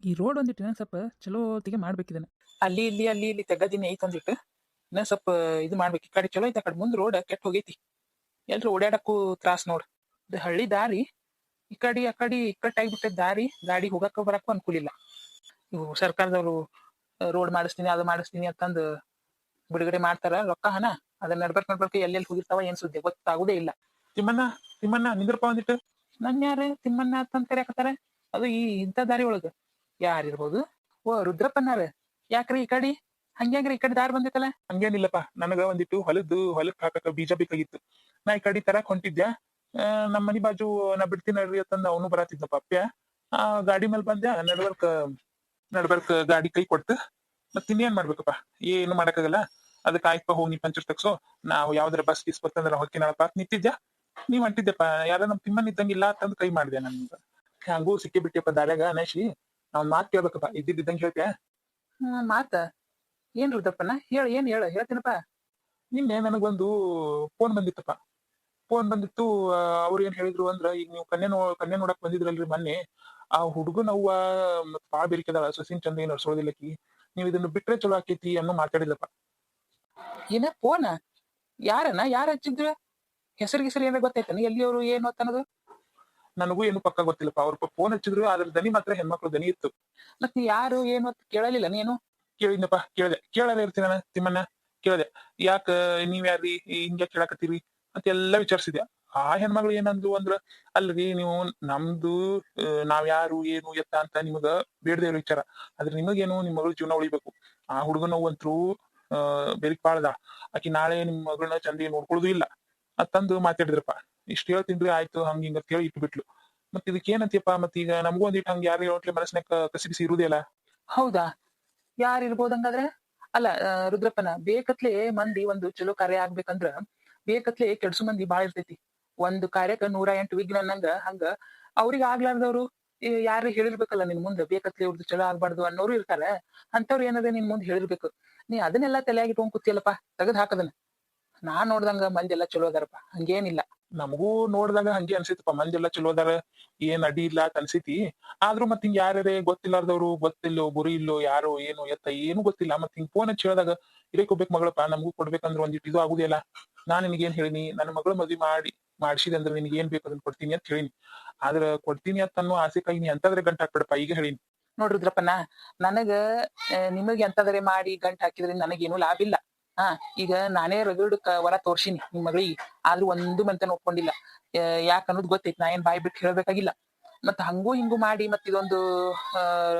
ಈ ರೋಡ್ ಒಂದಿಟ್ಟು ಇನ್ನೊಂದು ಸ್ವಲ್ಪ ಚಲೋ ಹೊತ್ತಿಗೆ ಮಾಡ್ಬೇಕಿದ್ದಾನೆ ಅಲ್ಲಿ ಇಲ್ಲಿ ಅಲ್ಲಿ ಇಲ್ಲಿ ತೆಗದಿನ ಐತೆ ಅಂದ್ಬಿಟ್ಟು ನಾ ಸ್ವಲ್ಪ ಇದು ಮಾಡ್ಬೇಕು. ಈ ಕಡೆ ಚಲೋ ಐತೆ ಆ ಕಡೆ ಮುಂದ್ ರೋಡ್ ಕೆಟ್ಟ ಹೋಗೈತಿ. ಎಲ್ರು ಓಡಾಡಕ್ಕೂ ತ್ರಾಸ್ ನೋಡ್. ಇದು ಹಳ್ಳಿ ದಾರಿ ಈ ಕಡೆ ಆ ಕಡೆ ಇಕ್ಕಟ್ಟಾಗಿಬಿಟ್ಟೆ ದಾರಿ ಗಾಡಿ ಹೋಗಕ್ಕ ಬರಕ್ಕೂ ಅನುಕೂಲ ಇಲ್ಲ. ಇವು ಸರ್ಕಾರದವರು ರೋಡ್ ಮಾಡಿಸ್ತೀನಿ ಅದು ಮಾಡಿಸ್ತೀನಿ ಅಂತಂದು ಬಿಡುಗಡೆ ಮಾಡ್ತಾರ ರೊಕ್ಕ ಹಣ ಅದನ್ನ ನಡ್ಬರ್ಕ್ ನಡ್ಬರ್ಕ್ ಎಲ್ಲೆಲ್ಲಿ ಹೋಗಿರ್ತಾವ ಏನ್ ಸುದ್ದಿ ಗೊತ್ತಾಗುದೇ ಇಲ್ಲ. ತಿಮ್ಮಣ್ಣ ತಿಮ್ಮಣ್ಣ ನಿಂದ್ರಪ್ಪ ಒಂದಿಟ್ಟು ನನ್ ಯಾರು ತಿಮ್ಮಣ್ಣ ಅಂತ ಕರೆಯಕತ್ತಾರ ಅದು ಈ ಇಂಥ ದಾರಿ ಒಳಗ ಯಾರಿರ್ಬೋದು? ಓ ರುದ್ರಪ್ಪನಾರ ಯಾಕ್ರಿ ಈ ಕಡೆ? ಹಂಗ್ಯಾಂಗ್ರಿ ಈ ಕಡೆ ದಾರಿ ಬಂದಿತ್ತಲ್ಲ? ಹಂಗೇನಿಲ್ಲಪ್ಪ. ನನಗ ಒಂದಿಟ್ಟು ಹೊಲದ್ದು ಹೊಲಕ್ ಹಾಕಕ ಬೀಜ ಬೇಕಾಗಿತ್ತು. ನಾ ಈ ಕಡೆ ತರಕ್ ಹೊಂಟಿದ್ದೆ ಆ, ನಮ್ ಮನಿ ಬಾಜು ನಾ ಬಿಡ್ತೀನಿ ನಡ್ರಿ ಅಂತಂದ ಅವನು ಬರತ್ತಿದ್ದ ಅಪ್ಪ್ಯ ಆ ಗಾಡಿ ಮೇಲೆ ಬಂದೆ ನಡ್ಬರ್ಕ ನಡ್ಬರ್ಕ ಗಾಡಿ ಕೈ ಕೊಟ್ಟು ಮತ್ ಇನ್ನೇನ್ ಮಾಡ್ಬೇಕಪ್ಪ? ಏನು ಮಾಡಕ್ಕಾಗಲ್ಲ? ಅದಕ್ಕೆ ಆಯ್ತಪ್ಪ ಹೋಗಿ ನೀ ಪಂಚರ್ ತಗ್ಸೋ. ನಾವು ಯಾವ್ದಾರ ಬಸ್ ಗೀಸ್ ಬರ್ತಂದ್ರ ನಾಳೆ ಅಂತ ನಿಂತಿದ್ಯಾ? ನೀವ್ ಅಂಟಿದ್ದೆಪ್ಪ. ಯಾರ ನಮ್ ತಿಮ್ಮನ್ ಇದ್ದಂಗಿಲ್ಲ ಅಂತಂದ್ ಕೈ ಮಾಡಿದೆ ನನ್ಗ ಹಂಗೂ ಸಿಕ್ಕಿ ಬಿಟ್ಟಿಯಪ್ಪ ದಾರ್ಯಾಗ ಅನೇಶಿ ನಾವ್ ಮಾತ್ ಕೇಳ್ಬೇಕಪ್ಪ. ಇದ್ದಿದ್ದಂಗೆ ಹೇಳ್ತೀಯ? ಹ್ಮ್ ಮಾತ. ಏನ್ ರುದ್ರಪ್ಪನ ಹೇಳ ಏನ್ ಹೇಳ? ಹೇಳ್ತೀನಪ್ಪ. ನಿನ್ನೆ ನನಗೊಂದು ಫೋನ್ ಬಂದಿತ್ತಪ್ಪ. ಫೋನ್ ಬಂದಿತ್ತು ಅವ್ರು ಏನ್ ಹೇಳಿದ್ರು ಅಂದ್ರ ಈಗ ನೀವು ಕನ್ಯೆ ನೋ ಕನ್ಯೆ ನೋಡಕ್ ಬಂದಿದ್ರಲ್ರಿ ಮೊನ್ನೆ. ಆ ಹುಡುಗನ ಅವ್ವ ಮತ್ ಬಾಳ ಬೇರಿಕೆದಾಳ ಸಸಿನ್ ಚಂದ ಏನ್ ನಡ್ಸೋದಿಲ್ಲಕಿ ನೀವ್ ಇದನ್ನ ಬಿಟ್ರೆ ಚಲೋ ಆಕೇತಿ ಅನ್ನೋ ಮಾತಾಡಿಲ್ಲಪ್ಪ ಏನ ಫೋನ ಯಾರನ ಯಾರ ಹಚ್ಚಿದ್ರ? ಹೆಸರು ಗಿಸರು ಏನ ಗೊತ್ತಾಯ್ತಾನ ಎಲ್ಲಿ ಅವರು ಏನು ಅನ್ನೋದು ನನಗೂ ಏನು ಪಕ್ಕ ಗೊತ್ತಿಲ್ಲಪ್ಪ. ಅವ್ರ ಫೋನ್ ಹಚ್ಚಿದ್ರು ಅದ್ರ ದನಿ ಮಾತ್ರ ಹೆಣ್ಮಕ್ಳು ದನಿ ಇತ್ತು. ಮತ್ ಯಾರು, ಏನು ಅಂತ ಕೇಳಲಿಲ್ಲ ನೀನು? ಕೇಳಿದ್ನಪ್ಪ ಕೇಳ್ದೆ. ಕೇಳದೇ ಇರ್ತೀನ ತಿಮ್ಮಣ್ಣ ಕೇಳ್ದೆ. ಯಾಕ, ನೀವ್ ಯಾರ್ರಿ? ಹಿಂಗ್ಯಾ ಕೇಳಾಕತ್ತೀರಿ? ಅಂತ ಎಲ್ಲಾ ವಿಚಾರಿಸಿದೆ. ಆ ಹೆಣ್ಮಗಳು ಏನಂದ್ಲು ಅಂದ್ರ, ಅಲ್ರಿ ನೀವು ನಮ್ದು ನಾವ್ ಯಾರು, ಏನು, ಎತ್ತ ಅಂತ ನಿಮಗ ಬೇಡದೆ ಇರೋ ವಿಚಾರ. ಆದ್ರೆ ನಿಮಗೇನು, ನಿಮ್ ಮಗಳ ಜೀವನ ಉಳಿಬೇಕು. ಆ ಹುಡುಗನ ಅಂತರೂ ಅಹ್ ಬೆರಿಕ್ ಬಾಳ್ದ ಆಕಿ ನಾಳೆ ನಿಮ್ ಮಗಳನ್ನ ಚಂದಿ ನೋಡ್ಕೊಳ್ಳೋದು ಇಲ್ಲ. ಅಂತಂದು ಮಾತಾಡಿದ್ರಪ್ಪ. ಇಷ್ಟ ಹೇಳ್ತೀನ್ರಿ ಆಯ್ತು, ಹಂಗ ಹಿಂಗ ಅಂತ ಹೇಳಿ ಇಟ್ಬಿಟ್ಲು. ಮತ್ ಇದಕ್ಕೆ ಏನಂತೀಯಪ್ಪ ಮತ್ ಈಗ ನಮಗೂ ಒಂದಿಟ್ಟು ಹಂಗ ಯಾರು ಹೇಳೋಟ್ಲೆ ಮನಸ್ನಾಗ ಕಸಿಬಿಸಿ ಇರುವುದಿಲ್ಲ ಹೌದಾ? ಯಾರು ಇರ್ಬೋದು ಹಂಗಾದ್ರೆ? ಅಲ್ಲ ರುದ್ರಪ್ಪನ, ಬೇಕತ್ಲೆ ಮಂದಿ ಒಂದು ಚಲೋ ಕಾರ್ಯ ಆಗ್ಬೇಕಂದ್ರ ಬೇಕತ್ಲೆ ಕೆಡ್ಸು ಮಂದಿ ಬಾಳ ಇರ್ತೈತಿ. ಒಂದು ಕಾರ್ಯಕ್ಕ ನೂರ ಎಂಟು ವಿಘ್ನ ಅನ್ನಂಗ ಹಂಗ ಅವ್ರಿಗೆ ಆಗ್ಲಾರ್ದವ್ರು ಯಾರು ಹೇಳಿರ್ಬೇಕಲ್ಲ ನಿನ್ ಮುಂದೆ, ಬೇಕತ್ಲೆ ಇವ್ರದ್ದು ಚಲೋ ಆಗ್ಬಾರ್ದು ಅನ್ನೋರು ಇರ್ತಾರ. ಅಂತವ್ರು ಏನದ ನಿನ್ ಮುಂದೆ ಹೇಳಿರ್ಬೇಕು. ನೀ ಅದನ್ನೆಲ್ಲ ತಲೆಯಾಗಿ ಇಟ್ಕೊಂಡ್ ಕೂತಿಯಲ್ಲಪ್ಪ, ತೆಗದ್ ಹಾಕದನ್ನ ನಾ ನೋಡ್ದಂಗ ಮಂದಿ ಎಲ್ಲಾ ಚಲೋ ಅದಾರಪ್ಪ, ಹಂಗೇನಿಲ್ಲ. ನಮಗೂ ನೋಡಿದಾಗ ಹಂಗೆ ಅನ್ಸಿತ್ತಪ್ಪ ಎಲ್ಲಾ ಚಲೋ ಅದಾರ, ಏನ್ ಅಡಿ ಇಲ್ಲ ಅಂತ ಅನ್ಸಿತಿ. ಆದ್ರೂ ಮತ್ ಹಿಂಗ್ ಯಾರ್ಯಾರೇ ಗೊತ್ತಿಲ್ಲಾರ್ದವ್ರು, ಗೊತ್ತಿಲ್ಲೋ, ಗುರಿ ಇಲ್ಲೋ, ಯಾರೋ, ಏನೋ, ಎತ್ತ, ಏನು ಗೊತ್ತಿಲ್ಲ. ಮತ್ ಹಿಂಗ್ ಫೋನ್ ಹೇಳಿದಾಗ ಇರಕ್ ಹೋಗ್ಬೇಕು ಮಗಳಪ್ಪ, ನಮಗೂ ಕೊಡ್ಬೇಕಂದ್ರೆ ಒಂದಿಟ್ಟು ಇದು ಆಗುದಿಲ್ಲ. ನಾನ್ ಏನ್ ಹೇಳಿನಿ, ನನ್ನ ಮಗಳ ಮದ್ವಿ ಮಾಡಿ, ಮಾಡ್ಸಿದೆ ಅಂದ್ರೆ ನಿನಗೆ ಏನ್ ಬೇಕು ಅದನ್ನ ಕೊಡ್ತೀನಿ ಅಂತ ಹೇಳಿನಿ. ಆದ್ರ ಕೊಡ್ತೀನಿ ಅಂತ ಅನ್ನೋ ಆಸೆ ಕೈ ನೀ ಅಂತಂದ್ರೆ ಗಂಟ ಹಾಕ್ಬಿಡಪ್ಪ, ಈಗ ಹೇಳಿನಿ. ನಾ ನನಗ ನಿಮಗೆ ಎಂತಾದ್ರೆ ಮಾಡಿ ಗಂಟ್ ಹಾಕಿದ್ರೆ ನನಗೇನು ಲಾಭ ಇಲ್ಲ. ಹಾ, ಈಗ ನಾನೇ ರಗಡಕ್ಕ ವರ ತೋರ್ಸಿನಿ ನಿಮ್ ಮಗಳಿಗೆ. ಆದ್ರೂ ಒಂದು ಮಂತನ ಒಪ್ಕೊಂಡಿಲ್ಲ ಯಾಕ ಅನ್ನೋದು ಗೊತ್ತೈತಿ. ನಾ ಏನ್ ಬಾಯಿ ಬಿಟ್ಟು ಹೇಳ್ಬೇಕಾಗಿಲ್ಲ. ಮತ್ತ ಹಂಗೂ ಹಿಂಗೂ ಮಾಡಿ ಮತ್ ಇದೊಂದು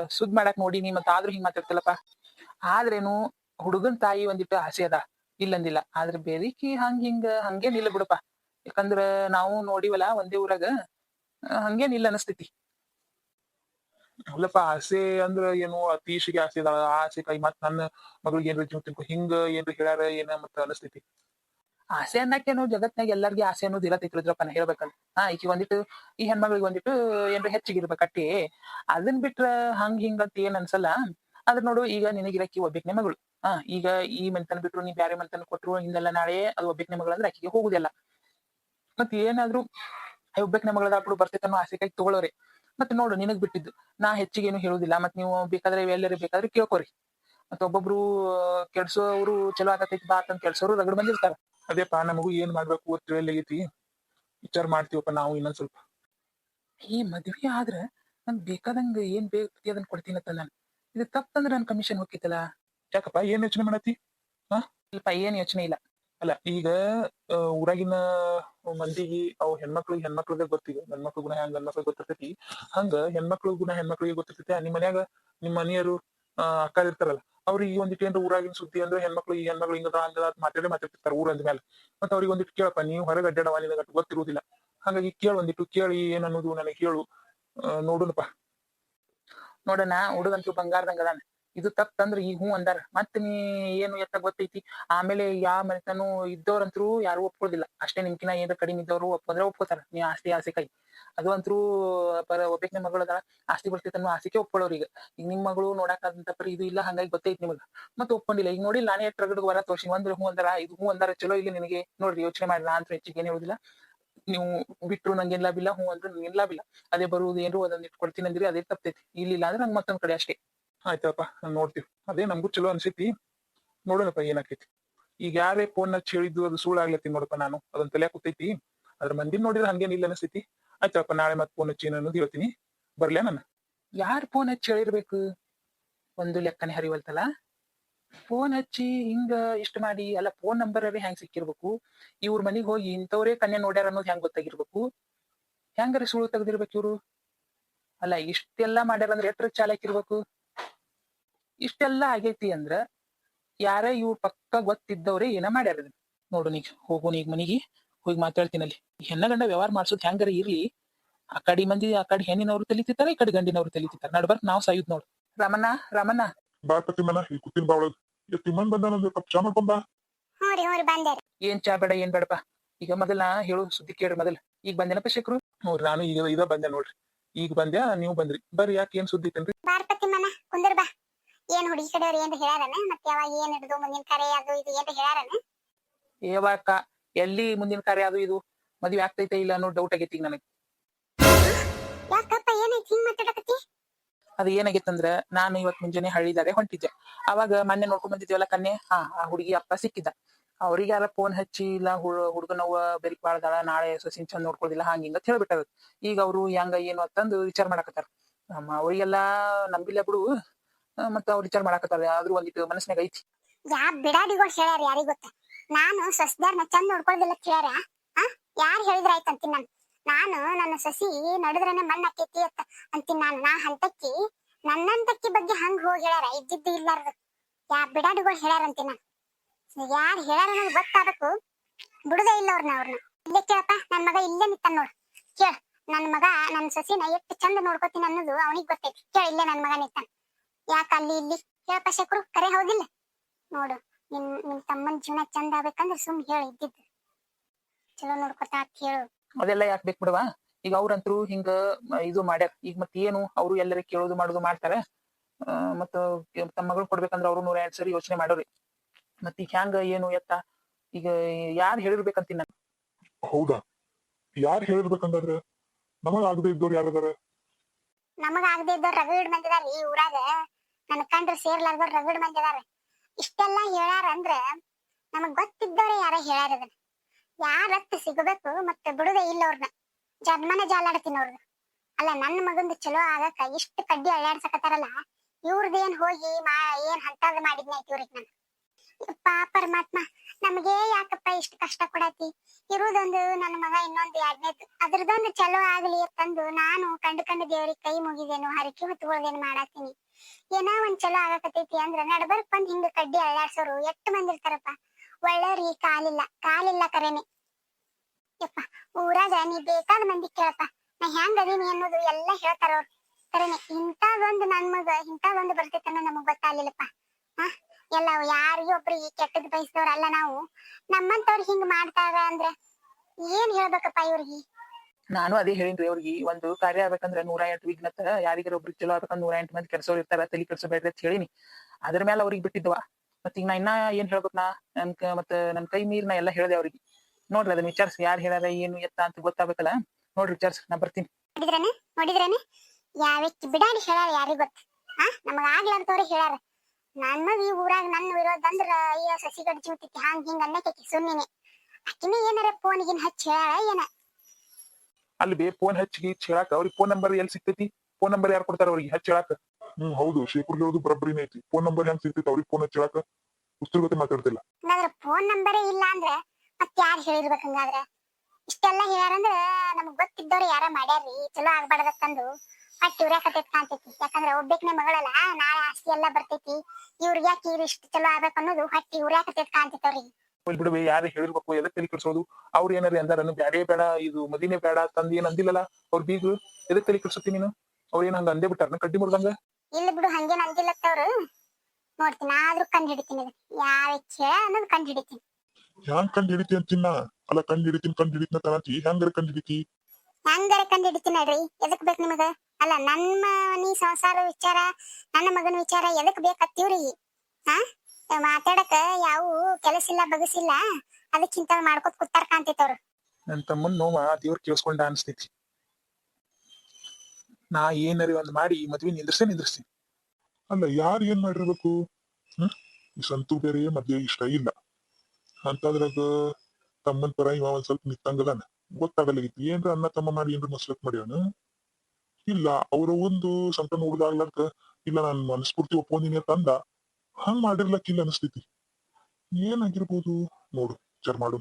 ಸುದ್ ಮಾಡಕ್ ನೋಡಿನಿ ಮತ್ತ ಆದ್ರೂ ಹಿಂಗ್ ಮಾತಾಡ್ತಲ್ಲಪ್ಪ. ಆದ್ರೇನು ಹುಡುಗನ್ ತಾಯಿ ಒಂದಿಟ್ಟು ಆಸೆ ಅದ. ಇಲ್ಲಂದಿಲ್ಲ. ಆದ್ರ ಬೇರಿಕಿ ಹಂಗ ಹಿಂಗ ಹಂಗೇನಿಲ್ಲ ಬಿಡಪ್ಪ. ಯಾಕಂದ್ರ ನಾವು ನೋಡಿವಲ್ಲ ಒಂದೇ ಊರಾಗ ಹಂಗೇನಿಲ್ಲ ಅನಸ್ತೈತಿ. ಅಲ್ಲಪ್ಪ ಆಸೆ ಅಂದ್ರ ಏನು ಅತೀಶಿಗೆ ಆಸೆ ಅದ ಆಸೆ ಕೈ ಮತ್ ನನ್ನ ಮಗಳಿಗೆ ಏನ್ರ ಜೀವ ತಿಳ್ಕೊ ಹಿಂಗ ಏನ್ರ ಹೇಳ್ಯಾರ ಏನ ಮತ್ತ ಅನಸ್ತೈತಿ. ಆಸೆ ಅನ್ನಕ್ಕೇನು ಜಗತ್ನಾಗ ಎಲ್ಲಾರ್ಗಿ ಆಸೆ ಅನ್ನೋದು ಇರತ್ತೆ ತಿಳಿದ್ರಪ್ಪ ನಾ ಹೇಳ್ಬೇಕಂತ ಹಾ, ಈಕಿ ಒಂದಿಟ್ಟು, ಈ ಹೆಣ್ಮಗಳಿಗೆ ಒಂದಿಟ್ಟು ಏನ್ರ ಹೆಚ್ಚಿಗಿರ್ಬೇಕಟ್ಟಿ ಅದನ್ ಬಿಟ್ರ ಹಂಗ ಹಿಂಗ್ ಅಂತ ಏನ್ ಅನ್ಸಲ್ಲ. ಅದ್ರ ನೋಡು, ಈಗ ನಿನಗಿರಕ್ಕಿ ಒಬ್ಬಕ್ನೆ ಮಗಳು. ಹಾ, ಈಗ ಈ ಮಂತನ ಬಿಟ್ರು, ನೀ ಬ್ಯಾರೆ ಮಂತನ ಕೊಟ್ರು, ಹಿಂದೆಲ್ಲ ನಾಳೆ ಅದು ಒಬ್ಬಕ್ನೆ ಮಗಳು ಅಂದ್ರೆ ಆಕಿಗೆ ಹೋಗುದಿಲ್ಲ. ಮತ್ತೆ ಏನಾದ್ರು ಒಬ್ಬಕ್ನೆ ಮಗಳದಾಗ್ಬಿಡು, ಬರ್ತೈತೆ ಅನ್ನೋ ಆಸೆ ಕೈ ತಗೊಳ್ಳೋರೆ ಮತ್ತೆ ನೋಡು ನಿನಗ್ ಬಿಟ್ಟಿದ್ದು. ನಾ ಹೆಚ್ಚಿಗೆ ಏನು ಹೇಳುದಿಲ್ಲ. ಮತ್ತೆ ನೀವು ಬೇಕಾದ್ರೆ ಎಲ್ಲರೂ ಬೇಕಾದ್ರೆ ಕೇಳ್ಕೊರಿ. ಮತ್ತೆ ಒಬ್ಬೊಬ್ರು ಕೆಡ್ಸೋರು ಚಲೋ ಆಗತೈತಿ ಬಾ ಅಂತ ಕೆಡ್ಸೋರು ರಗಡ್ ಬಂದಿರ್ತಾರ ಅದೇಪ್ಪ ನಮಗೂ ಏನ್ ಮಾಡ್ಬೇಕು ಅಂತ ತಿಳಿಯಲಾಗೈತಿ ವಿಚಾರ ಮಾಡ್ತೀವಪ್ಪ ನಾವು ಇನ್ನೊಂದ್ ಸ್ವಲ್ಪ. ಈ ಮದ್ವೆ ಆದ್ರ ನನ್ ಬೇಕಾದಂಗ ಏನ್ ಬೇಕು ಅದನ್ನ ಕೊಡ್ತೀನಿ ಅಂತ ನಾನು. ಇದು ತಪ್ಪಂದ್ರ ನನ್ ಕಮಿಷನ್ ಹೋಗಿತ್ತಲ್ಲ? ಯಾಕಪ್ಪ ಏನ್ ಯೋಚನೆ ಮಾಡತಿ ಹಾ? ಇಲ್ಪ ಏನ್ ಯೋಚನೆ ಇಲ್ಲ. ಅಲ್ಲ, ಈಗ ಊರಾಗಿನ ಮಂದಿಗೆ, ಅವ್ ಹೆಣ್ಮಕ್ಳಿಗೆ ಹೆಣ್ಮಕ್ಳದೇ ಗೊತ್ತೀಗ ಗಂಡ್ಮಕ್ಳು ಗುಣ ಹೆಂಗ್, ಗಂಡ್ಮಕ್ಳಿಗೆ ಗೊತ್ತಿರ್ತೈತಿ. ಹಂಗ ಹೆಣ್ಮಕ್ಳು ಗುಣ ಹೆಣ್ಮಕ್ಳಿಗೆ ಗೊತ್ತಿರ್ತೈತಿ. ನಿಮ್ ಮನ್ಯಾಗ, ನಿಮ್ ಮನೆಯರು, ಆ ಅಕ್ಕ ಇರ್ತಾರಲ್ಲ ಅವ್ರಿಗೆ ಒಂದಿಟ್ಟು ಏನ್ರ ಊರಾಗಿನ ಸುದ್ದಿ ಅಂದ್ರೆ ಹೆಣ್ಮಕ್ಳು ಈ ಹೆಣ್ಮಕ್ಳು ಹಿಂಗದ, ಹಂಗದ ಮಾತಾಡೇ ಮಾತಾಡ್ತಿರ್ತಾರ ಊರ ಅಂದ್ಮೇಲೆ ಮತ್ತ ಅವ್ರಿಗೆ ಒಂದಿಟ್ಟು ಕೇಳಪ್ಪ, ನೀವು ಹೊರಗೆ ಅಡ್ಡಾಡವ ನಿನಗ ಗೊತ್ತಿರುವುದಿಲ್ಲ ಹಾಗಾಗಿ ಕೇಳು ಒಂದಿಟ್ಟು ಕೇಳಿ ಏನನ್ನೋದು ನನಗೆ ಕೇಳು. ನೋಡುನಪ್ಪ. ನೋಡೋಣ ಹುಡುಗಂತೂ ಬಂಗಾರದಂಗ ಅದಾನ ಇದು ತಪ್ಪಂದ್ರ ಈಗ ಹ್ಞೂ ಅಂದಾರ. ಮತ್ ನೀ ಏನು ಎತ್ತ ಗೊತ್ತೈತಿ? ಆಮೇಲೆ ಯಾವ ಮನೆತನು ಇದ್ದವ್ರಂತ್ರು ಯಾರು ಒಪ್ಕೊಳ್ಳೋದಿಲ್ಲ ಅಷ್ಟೇ ನಿಮ್ಕಿನ ಏನಾರ ಕಡಿಮೆ ಇದ್ದವ್ರು ಒಪ್ಪಂದ್ರೆ ಒಪ್ಕೋತಾರ. ನೀ ಆಸ್ತಿ ಆಸೆ ಕೈ. ಅದು ಅಂತರೂ ಪರ ಮಗಳು ಅದಾಳ. ಆಸ್ತಿ ಅನ್ನೋ ಆಸೆಗೆ ಒಪ್ಕೊಳ್ಳೋರು ಈಗ. ಈಗ ನಿಮ್ ಮಗಳು ನೋಡಕಾದಂತ ಪರಿ ಇದು ಇಲ್ಲ, ಹಂಗಾಗಿ ಗೊತ್ತೈತಿ ನಿಮಗೆ. ಮತ್ತೆ ಒಪ್ಕೊಂಡಿಲ್ಲ. ಈಗ ನೋಡಿ ನಾನೇ ರಗಡ್ ಬರ ತೋರ್ಸಿ, ಒಂದ್ರೆ ಹ್ಞೂ ಅಂದಾರ, ಇದು ಹ್ಞೂ ಅಂದಾರ ಚಲೋ ಇಲ್ಲ ನಿನಗೆ? ನೋಡ್ರಿ ಯೋಚನೆ ಮಾಡಿಲ್ಲ ಅಂತ ಹೆಚ್ಚಿಗೆ ಏನ್ ಹೇಳುದಿಲ್ಲ. ನೀವು ಬಿಟ್ರು ನಂಗೇನ್ ಲಾಭಿಲ್ಲ ಹ್ಞೂ ಅಂದ್ರೆ ಇಲ್ಲ. ಲಾಭಿಲ್ಲ ಅದೇ ಬರುವುದು ಏನು ಅದನ್ನ ಇಟ್ಕೊಡ್ತೀನಿ ಅಂದ್ರೆ, ಅದೇ ತಪ್ತೈತಿ. ಇಲ್ಲಿಲ್ಲ ಅಂದ್ರೆ ನಂಗೆ ಮತ್ತೊಂದ್ ಕಡೆ ಅಷ್ಟೇ. ಆಯ್ತಪ್ಪ ನೋಡ್ತೀವಿ ಅದೇ ನಮಗೂ ಚಲೋ ಅನ್ಸೈತಿ. ನೋಡೋಣಪ್ಪ ಏನಾಕೈತಿ ಈಗ ಯಾರೇ ಫೋನ್ ಹಚ್ಚಿ ಹೇಳಿದ್ದು ಅದು ಸುಳ್ಳಾಗ್ಲತ್ತಿ ನೋಡಪ್ಪ ನಾನು. ಅದನ್ನ ತಲೆ ಕೂತೈತಿ. ಅದ್ರ ಮಂದಿ ನೋಡಿದ್ರೆ ಹಂಗೇನಿಲ್ಲ ಅನಿಸ್ತೈತಿ ಆಯ್ತಪ್ಪ, ನಾಳೆ ಮತ್ತೆ ಫೋನ್ ಹಚ್ಚಿ ಅನ್ನೋದು ಹೇಳ್ತೀನಿ. ಬರ್ಲ ನಾನು? ಯಾರ್ ಫೋನ್ ಹಚ್ಚಿ ಹೇಳಿರ್ಬೇಕು? ಒಂದು ಲೆಕ್ಕನೆ ಹರಿವಲ್ತಲ್ಲ? ಫೋನ್ ಹಚ್ಚಿ ಹಿಂಗ ಇಷ್ಟ ಮಾಡಿ, ಅಲ್ಲ ಫೋನ್ ನಂಬರ್ ಹೆಂಗ್ ಸಿಕ್ಕಿರ್ಬೇಕು? ಇವ್ರ ಮನಿಗ್ ಹೋಗಿ ಇಂಥವ್ರೇ ಕನ್ಯಾ ನೋಡ್ಯಾರ ಅನ್ನೋದು ಹೆಂಗ್ ಗೊತ್ತಾಗಿರ್ಬೇಕು? ಹೆಂಗಾರ ಸುಳ್ಳು ತೆಗ್ದಿರ್ಬೇಕು ಇವ್ರು? ಅಲ್ಲ ಇಷ್ಟೆಲ್ಲಾ ಮಾಡ್ಯಾರ ಅಂದ್ರೆ ಎಟ್ರ ಚಾಲಾಕಿರ್ಬೇಕು ಇಷ್ಟೆಲ್ಲಾ ಆಗೈತಿ ಅಂದ್ರ ಯಾರೇ ಇವ್ರ ಪಕ್ಕ ಗೊತ್ತಿದ್ದವ್ರೆ ಏನ ಮಾಡ್ಯಾರ. ನೋಡು ನೀಗ ಹೋಗು ನೀಗ್ ಮನಿಗೆ ಹೋಗಿ ಮಾತಾಡ್ತೀನಿ ಅಲ್ಲಿ. ಹೆಣ್ಣ ಗಂಡ ವ್ಯವಹಾರ ಮಾಡ್ಸೋದ್ ಹೆಂಗಾರ ಇರ್ಲಿ? ಆ ಕಡೆ ಮಂದಿ ಆ ಕಡೆ ಹೆಣ್ಣಿನವ್ರು ತಲಿತಿರ್ತಾರ ಈ ಕಡೆ ಗಂಡಿನವ್ರು ತಲಿತಿರ್ತಾರ. ನಡ್ಬರ್ಕ್ ನಾವ್ ಸಾಯುದ್ ನೋಡು. ರಮಣ ರಮಣ ಬಾ ತಿಮ್ಮನ ಇಲ್ಲಿ ಕಪ್ ಚಾ ಏನ್ ಚಾ ಬೇಡ ಏನ್ ಬೇಡಪ್ಪ ಈಗ ಮೊದಲ ನಾ ಹೇಳು ಸುದ್ದಿ ಕೇಳ್ರಿ ಮೊದಲ. ಈಗ ಬಂದೇನಪ್ಪ ಶೇಖರು? ನೋಡ್ರಿ ನಾನು ಈಗ ಇದ ಬಂದೆ ನೋಡ್ರಿ. ಈಗ ಬಂದ್ಯಾ ನೀವು ಬಂದ್ರಿ. ಬರ್ರಿ ಯಾಕೆ ಏನ್ ಸುದ್ದಿ ತಿನ್ರಿ ಕುಂದರ್ ಬಾ. ಏನ್ ಹುಡುಗಿ ಕಡೆಯವ್ರು ಏನ್ ಹೇಳಾರನ? ಮತ್ ಯಾವಾಗ ಏನ್ ಹಿಡಿದು ಮುಂದಿನ ಕರೆ ಅದು ಇದು ಏನ್ ಹೇಳಾರನ? ಏವಾಕ ಎಲ್ಲಿ ಮುಂದಿನ ಕಾರ್ಯ ಅದು ಇದು? ಮದ್ವೆ ಆಗ್ತೈತೆ ಇಲ್ಲ ಅನ್ನೋ ಡೌಟ್ ಆಗೈತಿ ಈಗ ನನಗೆ. ಯಾಕಪ್ಪ ಏನೈತಿ ಹಿಂಗ್ ಮಾತಾಡಕತ್ತಿ? ಅದು ಏನಾಗಿತ್ತಂದ್ರ ನಾನು ಇವತ್ ಮುಂಜಾನೆ ಹಳ್ಳಿದಾರೆ ಹೊಂಟಿದ್ದೆ. ಅವಾಗ ಮೊನ್ನೆ ನೋಡ್ಕೊಂಡ್ ಬಂದಿದ್ದೇವಲ್ಲ ಕನ್ನೆ ಹಾ ಆ ಹುಡುಗಿ ಅಪ್ಪ ಸಿಕ್ಕಿದ್ದ. ಅವ್ರಿಗೆ ಯಾರ ಫೋನ್ ಹಚ್ಚಿ ಇಲ್ಲ ಹುಡುಗನವ್ವ ಬೆರಿಕ್ ಬಾಳ್ದಾಳ ನಾಳೆ ಸೊಸಿನ್ ಚಂದ್ ನೋಡ್ಕೊಳ್ದಿಲ್ಲ ಹಂಗ ಹಿಂಗ ಹೇಳ್ಬಿಟ್ಟಾರ ಈಗ ಅವ್ರು ಹೆಂಗ ಏನು ಅಂತಂದು ವಿಚಾರ ಮಾಡಕತ್ತಾರ. ನಮ್ಮ ಅವ್ರಿಗೆಲ್ಲಾ ನಂಬಿಲ್ಲ ಬಿಡು. ಮತ್ತ ಅವ್ರು ವಿಚಾರ ಮಾಡಾಕತ್ತಾರ ಆದ್ರೂ ಒಂದಿಟ್ಟು ಮನಸ್ನಾಗ ಐತಿ. ಯಾ ಬಿಡಾಡಿಗಳು ಹೇಳ್ಯಾರ ಯಾರಿಗ ಗೊತ್ತ? ನಾನು ಸಸ್ದಾರ್ನ ಚಂದ ನೋಡ್ಕೊಳ್ದಿಲ್ಲ ಕೇಳ್ಯಾರ ಆ ಯಾರ್ ಹೇಳಿದ್ರ ಆಯ್ತು ಅಂತೀನಿ ನಾನು. ನಾನು ನನ್ನ ಸಸಿ ನಡೆದ್ರನೆ ಮಣ್ಣ ಆಕೇತಿ ಅಂತ ಅಂತೀನಿ ನಾನು. ನಾ ಹಂತಕ್ಕಿ ನನ್ನಂತಕ್ಕಿ ಬಗ್ಗೆ ಹಂಗ್ ಹೋಗಿ ಹೇಳ್ಯಾರ? ಇದ್ದಿದ್ದು ಇಲ್ಲಾರ್ದು. ಯಾ ಬಿಡಾಡಿಗಳು ಹೇಳ್ಯಾರ ಅಂತೀನಿ ನಾನು. ಯಾರ್ ಹೇಳ್ಯಾರ ನನಗೆ ಗೊತ್ತಾಗಬೇಕು ಬಿಡುದೇ ಇಲ್ಲ ಅವ್ರನ್ನ ಅವ್ರನ್ನ ಇಲ್ಲೇ ಕೇಳಪ್ಪ, ನನ್ ಮಗ ಇಲ್ಲೇ ನಿಂತಾನ ನೋಡು. ಕೇಳ, ನನ್ ಮಗ ನನ್ನ ಸಸಿನ ಎಷ್ಟು ಚಂದ ನೋಡ್ಕೋತೀನಿ ಅನ್ನೋದು ಅವನಿಗೆ ಗೊತ್ತೈತಿ. ಕೇಳ, ಇಲ್ಲೇ ನನ್ ಮಗ ನಿಂತಾನ. ಯಾಕ ಅಲ್ಲಿ ಇಲ್ಲಿ? ಹೇಳಪ್ಪ ಶಕ್ರು ಕರೆ ಹೌದಿಲ್ಲ? ನೋಡು ನಿನ್ ನಿನ್ ತಮ್ಮನ್ ಜೀವನ ಚಂದ ಆಗ್ಬೇಕಂದ್ರೆ ಸುಮ್ ಹೇಳ ಇದ್ದಿದ್ದು. ಚಲೋ ನೋಡ್ಕೊತಾ ಅಂತ ಹೇಳು. ಅದೆಲ್ಲ ಯಾಕೆ ಬೇಕು ಬಿಡವಾ ಈಗ ಅವ್ರಂತ್ರು ಹಿಂಗ ಇದು ಮಾಡ್ಯಾರ. ಈಗ ಮತ್ತೆ ಏನು ಅವ್ರು ಎಲ್ಲರ ಕೇಳೋದು ಮಾಡೋದು ಮಾಡ್ತಾರ. ಆ, ಮತ್ತ ತಮ್ಮ ಮಗಳು ಕೊಡ್ಬೇಕಂದ್ರ ಅವ್ರು ನೂರ ಎರಡ್ ಸರಿ ಯೋಚನೆ ಮಾಡೋರಿ. ಮತ್ ಈಗ ಹ್ಯಾಂಗ ಏನು ಎತ್ತ? ಈಗ ಯಾರ್ ಹೇಳಿರ್ಬೇಕಂತೀನಿ ನಾನು ಹೌದಾ? ಯಾರ್ ಹೇಳಿರ್ಬೇಕಂದ್ರೆ ನಮಗ ಆಗದೆ ಇದ್ದವ್ರು ಯಾರದಾರ ನಮಗ ಆಗದೆ ಇದ್ದವ್ರ ರಗಡ್ ಮಂದಿ ಈ ಊರಾಗ. ನನ್ ಕಂಡ್ರ ಸೇರ್ಲಾರ್ದ ರಗಡ್ ಮಂದಿ ಅದಾರ. ಇಷ್ಟೆಲ್ಲ ಹೇಳ್ಯಾರ ಅಂದ್ರ ನಮಗ್ ಗೊತ್ತಿದ್ದವ್ರೆ ಯಾರ ಹೇಳ್ಯಾರ ಇದನ್ನ ರಕ್ತ ಸಿಗಬೇಕು ಮತ್ತೆ ಬಿಡುದೇ ಇಲ್ಲ ಅವ್ರನ್ನ ಜನ್ಮನ ಜಾಲಾಡ್ತೀನಿ ಅವ್ರನ್ನ ಅಲ್ಲ ನನ್ನ ಮಗಂದು ಚಲೋ ಆಗಕ್ಕ ಇಷ್ಟ ಕಡ್ಡಿ ಅಳ್ಳಾಡ್ಸಕತ್ತಾರಲ್ಲ ಇವ್ರದೇನ್ ಹೋಗಿ ಮಾ ಏನ್ ಮಾಡಿದ್ನ ಮಾಡಿದ್ನೈತಿ ಇವ್ರಿಗೆ ನಾನು. ಯಪ್ಪ ಪರಮಾತ್ಮ, ನಮಗೆ ಯಾಕಪ್ಪ ಇಷ್ಟು ಕಷ್ಟ ಕೊಡತಿ? ಇರುವುದೊಂದು ನನ್ನ ಮಗ, ಇನ್ನೊಂದು ಎರಡನೇದು ಅದ್ರದೊಂದು ಚಲೋ ಆಗ್ಲಿ ಅಂತಂದು ನಾನು ಕಂಡು ಕಂಡು ದೇವ್ರಿಗೆ ಕೈ ಮುಗಿದೇನು, ಹರಕೆ ಹೊತ್ಕೊಳ್ದೇನು ಮಾಡತ್ತೀನಿ ಏನೋ ಒಂದ್ ಚಲೋ ಆಗಕತೈತಿ ಅಂದ್ರ ನಡ್ಬರ್ಕ್ ಬಂದ್ ಹಿಂಗ ಕಡ್ಡಿ ಅಳ್ಳಾಡ್ಸೋರು ಎಷ್ಟ್ ಮಂದಿ ಇರ್ತಾರಪ್ಪ? ಒಳ್ಳೆಯವ್ರಿಗೆ ಕಾಲಿಲ್ಲ ಕಾಲಿಲ್ಲ ಕರೆನೆ. ಯಪ್ಪ, ಊರಾಗ ನೀ ಬೇಕಾದ ಮಂದಿ ಕೇಳಪ್ಪ. ನಾ ಹೆಂಗ್ ಅದೀನಿ ಅನ್ನೋದು ಎಲ್ಲ ಹೇಳ್ತಾರ ಅವ್ರು. ಕರೆನೆ ಇಂಥದೊಂದು ನನ್ ಮಗ ಇಂಥದೊಂದು ಬರ್ತೈತೆ ಅನ್ನೋ ನಮಗ್ ಗೊತ್ತಾಗ್ಲಿಲ್ಲಪ್ಪ. ಹ? ಎಲ್ಲ ಯಾರಿಗೂ ಒಬ್ರಿಗೆ ಕೆಟ್ಟದ್ ಬಯಸಿದವ್ರಲ್ಲ ನಾವು. ನಮ್ಮಂತವ್ರು ಹಿಂಗ್ ಮಾಡ್ತಾರ ಅಂದ್ರ ಏನ್ ಹೇಳ್ಬೇಕಪ್ಪ ಇವ್ರಿಗೆ? ನಾನು ಅದೇ ಹೇಳಿನ್ರಿ ಅವ್ರಿಗೆ ಒಂದು ಕಾರ್ಯ ಆಗ್ಬೇಕಂದ್ರ ನೂರ ಎಂಟು ವಿಘ್ನತ ಯಾರಿಗಾರ ಒಬ್ರಿಗೆ ಚಲೋ ಆಗ್ಬೇಕಂದ್ರ ನೂರ ಎಂಟು ಮಂದಿ ಕೆಲ್ಸವ್ರು ಇರ್ತಾರ ತಲಿ ಕೆಲ್ಸಬೇಡ್ರಿ ಅಂತ ಹೇಳಿನಿ. ಅದ್ರ ಮೇಲೆ ಅವ್ರಿಗೆ ಬಿಟ್ಟಿದ್ವಾ. ಮತ್ ಈಗ ನಾ ಇನ್ನ ಏನ್ ಹೇಳ್ಬೇಕು ನಾ? ನನ್ ಮತ್ತ ನನ್ ಕೈ ಮೀರ್ ನಾ ಎಲ್ಲಾ ಹೇಳ್ದೆ ಅವ್ರಿಗೆ. ನೋಡ್ರಿ ಅದನ್ನ ವಿಚಾರಿಸಿ ಯಾರು ಹೇಳಾರ ಏನು ಎತ್ತ ಅಂತ ಗೊತ್ತಾಗ್ಬೇಕಲ್ಲ? ನೋಡ್ರಿ ವಿಚಾರಿಸಿ ನಾ ಬರ್ತೀನಿ. ನೋಡಿದ್ರೇನೆ? ನೋಡಿದ್ರೇನೆ? ಯಾವಕ್ಕೆ ಬಿಡಾಡಿ ಹೇಳ್ಯಾರ ಯಾರಿಗ್ ಗೊತ್ತ? ನಮಗ ಆಗ್ಲಾರ್ದವ್ರೆ ಹೇಳ್ಯಾರ. ನನ್ ಮಗ ಈ ಊರಾಗ ನನ್ನ ಇರೋದಂದ್ರ ಅಯ್ಯ ಸಸಿ ಗಡ್ ಜೀವತೈತಿ ಹಂಗ ಹಿಂಗ ಅನ್ನಕ್ಕೆ ಸುಮ್ಮನೆ ಆಕಿನ ಏನಾರ ಫೋನ್ ಗಿನ್ ಹಚ್ಚಿ ಹೇಳ ಏನ? ಅಲ್ಲಿ ಬೇ ಫೋನ್ ಹಚ್ಚಿ ಹೇಳಾಕ ಅವ್ರಿಗೆ ಫೋನ್ ನಂಬರ್ ಎಲ್ಲಿ ಸಿಗ್ತೈತಿ? ಫೋನ್ ನಂಬರ್ ಯಾರು ಕೊಡ್ತಾರ ಅವ್ರಿಗೆ ಹಚ್ಚಿ ಹೇಳಾಕ? ಹ್ಮ್ ಹೌದು ಶೇಖರ್ ಹೇಳೋದು ಬರಬ್ಬರಿನೇ ಐತಿ. ಫೋನ್ ನಂಬರ್ ಹೆಂಗ್ ಸಿಗ್ತೈತಿ ಅವ್ರಿಗೆ ಫೋನ್ ಹಚ್ಚ ಹೇಳಕ? ಉಸ್ತುರ್ ಗೊತ್ತೆ ಮಾತಾಡ್ತಿಲ್ಲ. ನಂದ್ರ ಫೋನ್ ನಂಬರೇ ಇಲ್ಲ ಅಂದ್ರ ಮತ್ ಯಾರ್ ಹೇಳಿರ್ಬೇಕು ಹಂಗಾದ್ರ? ಇಷ್ಟೆಲ್ಲ ಹೇಳ್ಯಾರಂದ್ರ ನಮಗ್ ಗೊತ್ತಿದ್ದವ್ರು ಯಾರ ಮಾಡ್ಯಾರ್ರಿ? ಚಲೋ ಆಗ್ಬಾರ್ದಕ್ಕಂದು ಹೊಟ್ಟಿ ಉರ್ಯಾಕತೈತ್ ಕಾಣ್ತೈತಿ. ಯಾಕಂದ್ರ ಒಬ್ಬಕ್ನೆ ಮಗಳಲ್ಲ ನಾಳೆ ಆಸ್ತಿ ಎಲ್ಲ ಬರ್ತೈತಿ. ಇವ್ರಿಗೆ ಯಾಕೆ ಇವ್ರು ಇಷ್ಟ ಚಲೋ ಆಗ್ಬೇಕು ಅನ್ನೋದು ಹೊಟ್ಟಿ ಉರ್ಯಾಕತೈತ್ ಕಾಣ್ತೈತವ್ರಿಗೆ ಬಿಡು ಬಿಡುವೆ ಯಾರು ಹೇಳಿರ್ಬೇಕು ಎದಕ್ ತಲೆ ಕೆಡ್ಸೋದು? ಅವ್ರು ಏನಾರ ಅಂದರನು ಬ್ಯಾಡೇ ಬೇಡ ಇದು ಮದಿನೇ ಬೇಡ ತಂದಿ ಏನ್ ಅಂದಿಲ್ಲಲ್ಲ ಅವ್ರ ಬೀಗರು ಎದಕ್ ತಲೆ ಕೆಡ್ಸತ್ತಿ ನೀನು? ಅವ್ರ ಏನ್ ಹಂಗ ಅಂದೇ ಬಿಟ್ಟಾರ ಕಡ್ಡಿ ಮುರ್ದಂಗ? ಇಲ್ಲ ಬಿಡು ಹಂಗೇನ್ ಅಂದಿಲ್ಲತ್ತವ್ರು ನೋಡ್ತೀನಿ ಆದ್ರೂ ಕಂಡು ಹಿಡಿತೀನಿ ಯಾವ ಕೇಳ ಅನ್ನೋದು ಕಂಡು ಹಿಡಿತೀನಿ. ಹ್ಯಾಂಗ್ ಕಂಡ್ ಹಿಡಿತಿ ಅಂತಿನ್ನ? ಅಲ್ಲ ಕಂಡ್ ಹಿಡಿತೀನಿ ಕಂಡ್ ಹಿಡಿತಿನ ತನತಿ ಹೆಂಗಾರ ಕಂಡ್ ಹಿಡಿತಿ? ಹೆಂಗಾರ ಕಂಡು ಹಿಡಿತೀನಿ ನೋಡ್ರಿ ಎದಕ್ ಬೇಕು ನಿಮಗ? ಅಲ್ಲ ನನ್ನ ಮನಿ ಸಂಸಾರ ವಿಚಾರ ನನ್ನ ಮಗನ ವಿಚಾರ ಎದಕ್ ಬೇಕತ್ತೀವ್ರಿ? ಹಾ? ಮಾತಾಡಕ ಯಾವ ಕೆಲಸ ಇಲ್ಲ ಬಗಸಿಲ್ಲ. ಅದಕ್ಕಿಂತ ಮಾಡ್ಕೊತ ಕೂತಾರ ಕಾಣ್ತೈತವ್ರು. ನನ್ನ ತಮ್ಮನ್ ನೋವ ದೇವ್ರ ಕೇಳಿಸ್ಕೊಂಡ ಅನ್ಸ್ತೈತಿ. ನಾ ಏನರಿ ಒಂದ್ ಮಾಡಿ ಮದ್ವೆ ಮದ್ವಿ ನಿಂದ್ರಸೇ ನಿಂದ್ರಸ್ತೀನಿ. ಅಲ್ಲ ಯಾರು ಏನ್ ಮಾಡಿರ್ಬೇಕು? ಹ್ಮ್? ಈ ಸಂತು ಬೇರೆ ಮದ್ವೆ ಇಷ್ಟ ಇಲ್ಲ. ಅಂತದ್ರಾಗ ತಮ್ಮನ್ ಪರ ಇವ ಒಂದ್ ಸ್ವಲ್ಪ ನಿತ್ತಂಗದಾನ ಗೊತ್ತಾಗಲ್ಲ ಏನ್ರ ಅಣ್ಣ ತಮ್ಮ ಮಾಡಿ ಏನ್ರ ಮಸ್ಲತ್ ಮಾಡ್ಯಾನ? ಇಲ್ಲ, ಅವ್ರ ಒಂದು ಸಂತ ನೋಡ್ದಾಗ್ಲಾರ್ಕ ಇಲ್ಲ ನಾನ್ ಮನಸ್ಫೂರ್ತಿ ಒಪ್ಕೊಂಡಿನಿ ತಂದ ಹಂಗ್ ಮಾಡಿರ್ಲಕ್ಕಿಲ್ಲ ಅನಸ್ತೈತಿ. ಏನಾಗಿರ್ಬೋದು ನೋಡು ವಿಚಾರ ಮಾಡು